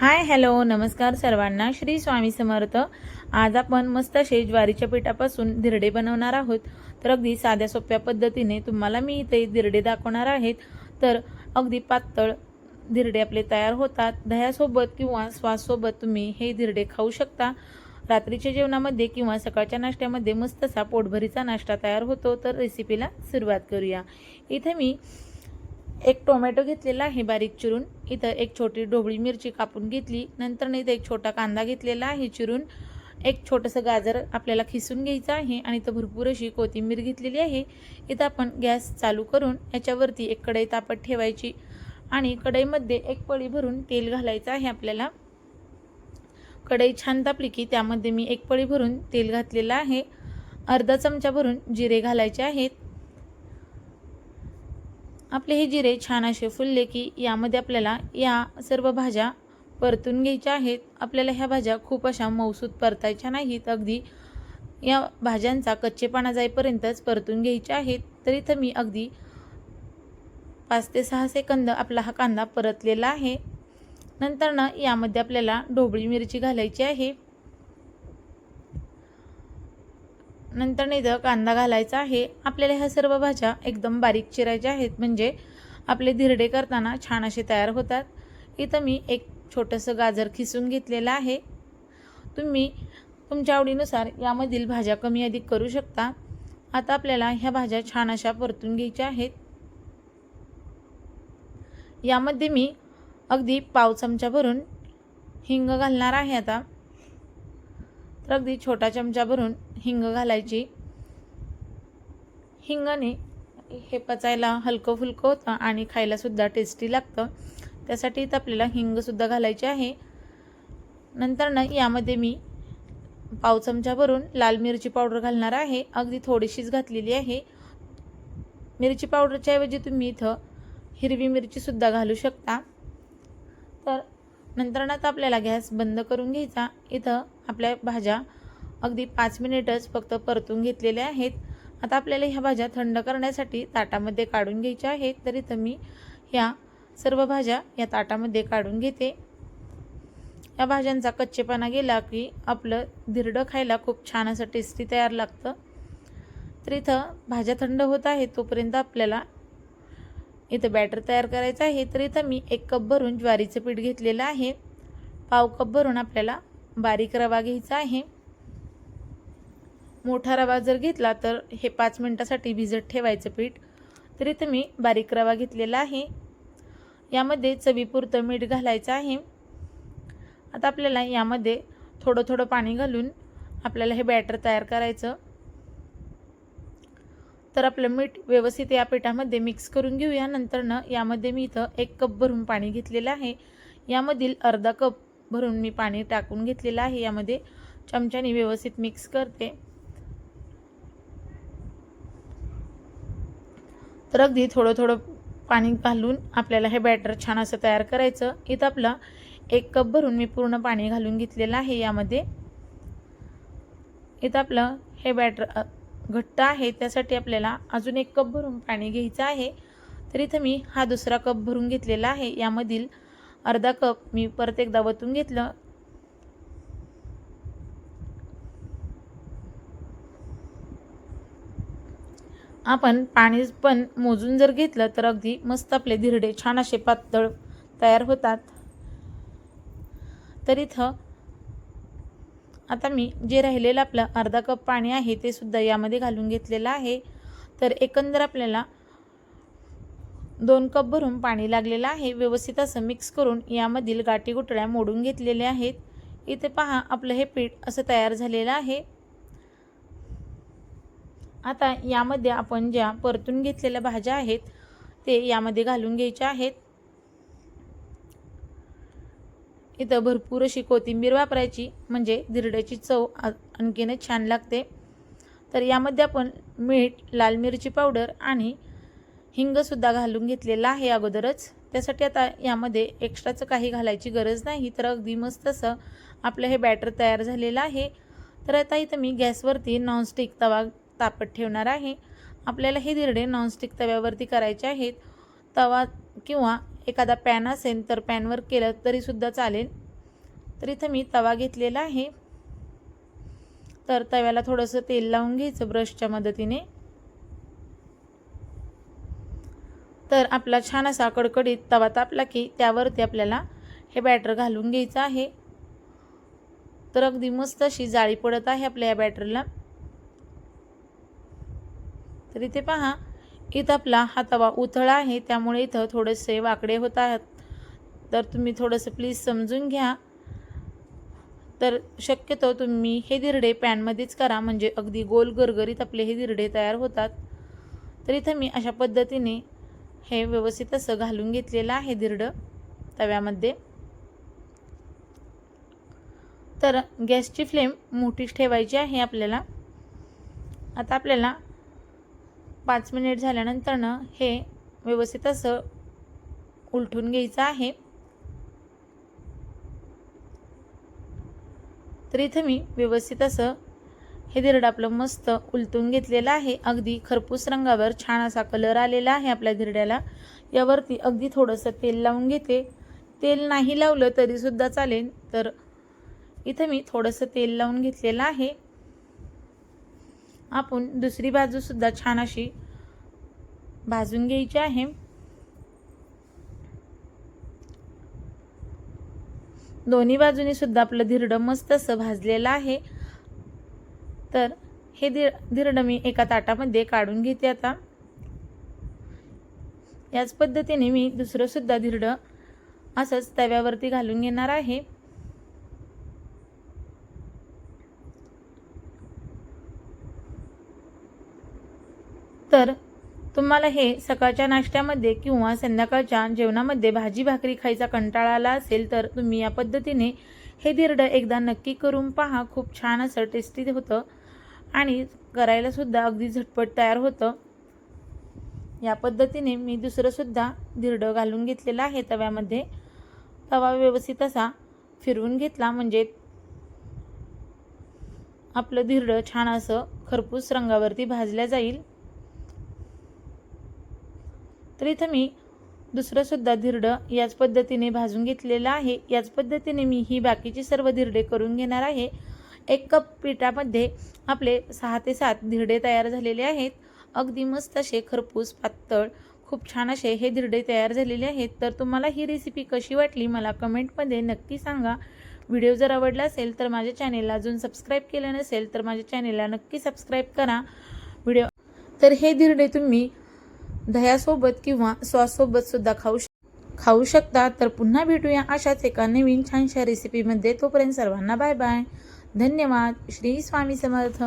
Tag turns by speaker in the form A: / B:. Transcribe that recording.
A: Hi hello नमस्कार सर्वांना. श्री स्वामी समर्थ. आज आपण मस्त असे ज्वारीच्या पिठापासून धिरडे बनवणार आहोत. तर अगदी साध्या सोप्या पद्धतीने तुम्हाला मी इथे धिरडे दाखवणार आहेत. तर अगदी पातळ धिरडे आपले तयार होतात. दह्यासोबत किंवा श्वाससोबत तुम्ही हे धिरडे खाऊ शकता. रात्रीच्या जेवणामध्ये किंवा सकाळच्या नाश्त्यामध्ये मस्त असा पोटभरीचा नाश्ता तयार होतो. तर रेसिपीला सुरुवात करूया. इथे मी एक टोमॅटो घेतलेला आहे बारीक चिरून. इथं एक छोटी ढोबळी मिरची कापून घेतली. नंतर इथं एक छोटा कांदा घेतलेला आहे चिरून. एक छोटंसं गाजर आपल्याला खिसून घ्यायचं आहे आणि इथं भरपूर अशी कोथिंबीर घेतलेली आहे. इथं आपण गॅस चालू करून याच्यावरती एक कढई तापत ठेवायची आणि कढईमध्ये एक पळी भरून तेल घालायचं आहे आपल्याला. कढई छान तापली की त्यामध्ये मी एक पळी भरून तेल घातलेलं आहे. अर्धा चमचा भरून जिरे घालायचे आहेत. आपले हे जिरे छान असे फुलले की यामध्ये आपल्याला या सर्व भाज्या परतून घ्यायच्या आहेत. आपल्याला ह्या भाज्या खूप अशा मौसूद परतायच्या नाहीत. अगदी या भाज्यांचा कच्चेपणा जाईपर्यंतच परतून घ्यायच्या आहेत. तर इथं मी अगदी पाच ते सहा सेकंद आपला हा कांदा परतलेला आहे. नंतर ना यामध्ये आपल्याला ढोबळी मिरची घालायची आहे. नंतर इथं कांदा घालायचा आहे. आपल्याला ह्या सर्व भाज्या एकदम बारीक चिरायच्या आहेत. म्हणजे आपले धिरडे करताना छान असे तयार होतात. इथं मी एक छोटंसं गाजर खिसून घेतलेलं आहे. तुम्ही तुमच्या आवडीनुसार यामधील भाज्या कमी अधिक करू शकता. आता आपल्याला ह्या भाज्या छान अशा परतून घ्यायच्या आहेत. यामध्ये मी अगदी पाव चमचा भरून हिंग घालणार आहे आता. तर अगदी छोटा चमचा भरून हिंग घालायची. हिंगाने हे पचायला हलकं फुलकं होतं आणि खायलासुद्धा टेस्टी लागतं. त्यासाठी इथं आपल्याला हिंगसुद्धा घालायचे आहे. नंतर ना यामध्ये मी पाव चमचा भरून लाल मिरची पावडर घालणार आहे. अगदी थोडीशीच घातलेली आहे. मिरची पावडरच्या ऐवजी तुम्ही इथं हिरवी मिरचीसुद्धा घालू शकता. तर नंतर ना आता आपल्याला गॅस बंद करून घ्यायचा. इथं आपल्या भाज्या अगदी पाच मिनिटच फक्त परतून घेतलेल्या आहेत. आता आपल्याला ह्या भाज्या थंड करण्यासाठी ताटामध्ये काढून घ्यायच्या आहेत. तर इथं मी ह्या सर्व भाज्या या ताटामध्ये काढून घेते. या भाज्यांचा कच्चेपणा गेला की आपलं धिरडं खायला खूप छान असं टेस्टी तयार लागतं. तर इथं भाज्या थंड होत आहेत तोपर्यंत आपल्याला इथं बॅटर तयार करायचं आहे. तर इथं मी एक कप भरून ज्वारीचं पीठ घेतलेलं आहे. पाव कप भरून आपल्याला बारीक रवा घ्यायचा आहे. मोठा रवा जर घेतला तर हे पाच मिनटासाठी भिजत ठेवायचं पीठ. तर इथं मी बारीक रवा घेतलेला आहे. यामध्ये चवीपुरतं मीठ घालायचं आहे. आता आपल्याला यामध्ये थोडं थोडं पाणी घालून आपल्याला हे बॅटर तयार करायचं. तर आपलं मीठ व्यवस्थित या पिठामध्ये मिक्स करून घेऊया. नंतरनं यामध्ये मी इथं एक कप भरून पाणी घेतलेलं आहे. यामधील अर्धा कप भरून मी पाणी टाकून घेतलेलं आहे. यामध्ये चमच्याने व्यवस्थित मिक्स करते. तर अगदी थोडं थोडं पाणी घालून आपल्याला हे बॅटर छान असं तयार करायचं. इथं आपलं एक कप भरून मी पूर्ण पाणी घालून घेतलेलं आहे यामध्ये. इथं आपलं हे बॅटर घट्ट आहे त्यासाठी आपल्याला अजून एक कप भरून पाणी घ्यायचं आहे. तर इथं मी हा दुसरा कप भरून घेतलेला आहे. यामधील अर्धा कप मी परत एकदा वतून घेतलं. आपण पाणी पण मोजून जर घेतलं तर अगदी मस्त आपले धिरडे छान असे पातळ तयार होतात. तर इथं आता मी जे राहिलेलं आपलं अर्धा कप पाणी आहे ते सुद्धा यामध्ये घालून घेतलेलं आहे. तर एकंदर आपल्याला दोन कप भरून पाणी लागलेलं आहे. व्यवस्थित असं मिक्स करून यामधील गाठी गुटळ्या मोडून घेतलेल्या आहेत. इथे पहा आपलं हे पीठ असं तयार झालेलं आहे. आता यामध्ये आपण ज्या परतून घेतलेल्या भाज्या आहेत ते यामध्ये घालून घ्यायच्या आहेत. इथं भरपूर अशी कोथिंबीर वापरायची म्हणजे धिरड्याची चव आणखीनच छान लागते. तर यामध्ये आपण मीठ लाल मिरची पावडर आणि हिंगसुद्धा घालून घेतलेला आहे अगोदरच. त्यासाठी आता यामध्ये एक्स्ट्राचं काही घालायची गरज नाही तर अगदी मस्त असं आपलं हे बॅटर तयार झालेलं आहे. तर आता इथं मी गॅसवरती नॉनस्टिक तवा तापत ठेवणार आहे. आपल्याला हे धिरडे नॉनस्टिक तव्यावरती करायचे आहेत. तवा किंवा एखादा पॅन असेल तर पॅनवर केलं तरीसुद्धा चालेल. तर इथं मी तवा घेतलेला आहे. तर तव्याला थोडंसं तेल लावून घ्यायचं ब्रशच्या मदतीने. तर आपला छान असा कडकडीत तवा तापला की त्यावरती आपल्याला हे बॅटर घालून घ्यायचं आहे. तर अगदी मस्त अशी जाळी पडत आहे आपल्या या बॅटरला. तर इथे पहा इथं आपला हा तवा उथळा आहे त्यामुळे इथं थोडेसे वाकडे होत आहेत. तर तुम्ही थोडंसं प्लीज समजून घ्या. तर शक्यतो तुम्ही हे दिरडे पॅनमध्येच करा म्हणजे अगदी गोल गरगरीत आपले हे दिरडे तयार होतात. तर इथं मी अशा पद्धतीने हे व्यवस्थित असं घालून घेतलेलं आहे दिरडं तव्यामध्ये. तर गॅसची फ्लेम मोठीच ठेवायची आहे आपल्याला. आता आपल्याला पाच मिनिट झाल्यानंतरनं हे व्यवस्थित असं उलटून घ्यायचं आहे. तर इथं मी व्यवस्थित असं हे दिरड आपलं मस्त उलटून घेतलेलं आहे. अगदी खरपूस रंगावर छान असा कलर आलेला आहे आपल्या दिरड्याला. यावरती अगदी थोडंसं तेल लावून घेते. तेल नाही लावलं तरीसुद्धा चालेल. तर इथं मी थोडंसं तेल लावून घेतलेलं आहे. आपण दुसरी बाजूसुद्धा छान अशी भाजून घ्यायची आहे. दोन्ही बाजूनीसुद्धा आपलं धिरडं मस्त असं भाजलेलं आहे. तर हे धिर धिरडं मी एका ताटामध्ये काढून घेते आता. याच पद्धतीने मी दुसरंसुद्धा धिरडं असंच तव्यावरती घालून घेणार आहे. तर तुम्हाला हे सकाळच्या नाश्त्यामध्ये किंवा संध्याकाळच्या जेवणामध्ये भाजी भाकरी खायचा कंटाळा आला असेल तर तुम्ही या पद्धतीने हे धिरडं एकदा नक्की करून पहा. खूप छान असं टेस्टी होतं. आणि करायलासुद्धा अगदी झटपट तयार होतं. या पद्धतीने मी दुसरंसुद्धा धिरडं घालून घेतलेलं आहे तव्यामध्ये. तवा व्यवस्थित असा फिरवून घेतला. म्हणजे आपलं धिरडं छान असं खरपूस रंगावरती भाजल्या जाईल. तर इथं मी दुसरंसुद्धा धिरडं याच पद्धतीने भाजून घेतलेलं आहे. याच पद्धतीने मी ही बाकीची सर्व धिरडे करून घेणार आहे. एक कप पिठामध्ये आपले सहा ते सात धिरडे तयार झालेले आहेत. अगदी मस्त असे खरपूस पातळ खूप छान असे हे धिरडे तयार झालेले आहेत. तर तुम्हाला ही रेसिपी कशी वाटली मला कमेंटमध्ये नक्की सांगा. व्हिडिओ जर आवडला असेल तर माझ्या चॅनेलला अजून सबस्क्राईब केलं नसेल तर माझ्या चॅनेलला नक्की सबस्क्राईब करा. व्हिडिओ तर हे धिरडे तुम्ही दह्यासोबत किंवा सॉससोबतसुद्धा खाऊ खाऊ शकता. तर पुन्हा भेटूया अशाच एका नवीन छानशा रेसिपीमध्ये तोपर्यंत सर्वांना बाय बाय धन्यवाद. श्री स्वामी समर्थ.